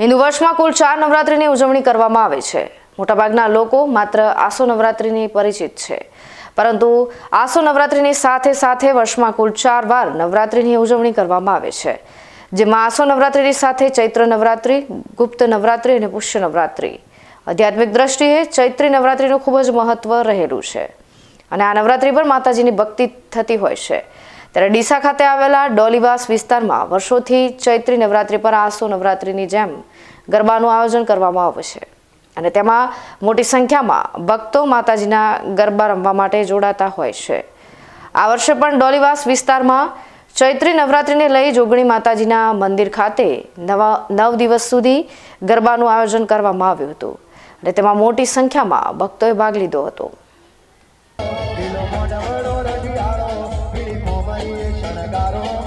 હિન્દુ વર્ષમાં કુલ ચાર નવરાત્રિની ઉજવણી કરવામાં આવે છે. મોટાભાગના લોકો માત્ર આસો નવરાત્રિની પરિચિત છે. પરંતુ આસો નવરાત્રિની સાથે સાથે વર્ષમાં કુલ ચાર વાર નવરાત્રિની ઉજવણી કરવામાં આવે છે. જેમાં આસો નવરાત્રિની સાથે ચૈત્ર નવરાત્રિ, ગુપ્ત નવરાત્રિ અને પુષ્ય નવરાત્રિ. આધ્યાત્મિક દ્રષ્ટિએ ચૈત્રી નવરાત્રિનું ખૂબ જ મહત્વ રહેલું છે. અને આ નવરાત્રિ પર માતાજીની ભક્તિ થતી હોય છે. ત્યારે ડીસા ખાતે આવેલા ડોલીવાસ વિસ્તારમાં વર્ષોથી ચૈત્રી નવરાત્રિ પર આસો નવરાત્રિની જેમ ગરબાનું આયોજન કરવામાં આવે છે. અને તેમાં મોટી સંખ્યામાં ભક્તો માતાજીના ગરબા રમવા માટે જોડાતા હોય છે. આ વર્ષે પણ ડોલીવાસ વિસ્તારમાં ચૈત્રી નવરાત્રિને લઈ જોગણી માતાજીના મંદિર ખાતે નવા નવ દિવસ સુધી ગરબાનું આયોજન કરવામાં આવ્યું હતું. અને તેમાં મોટી સંખ્યામાં ભક્તોએ ભાગ લીધો હતો. got on.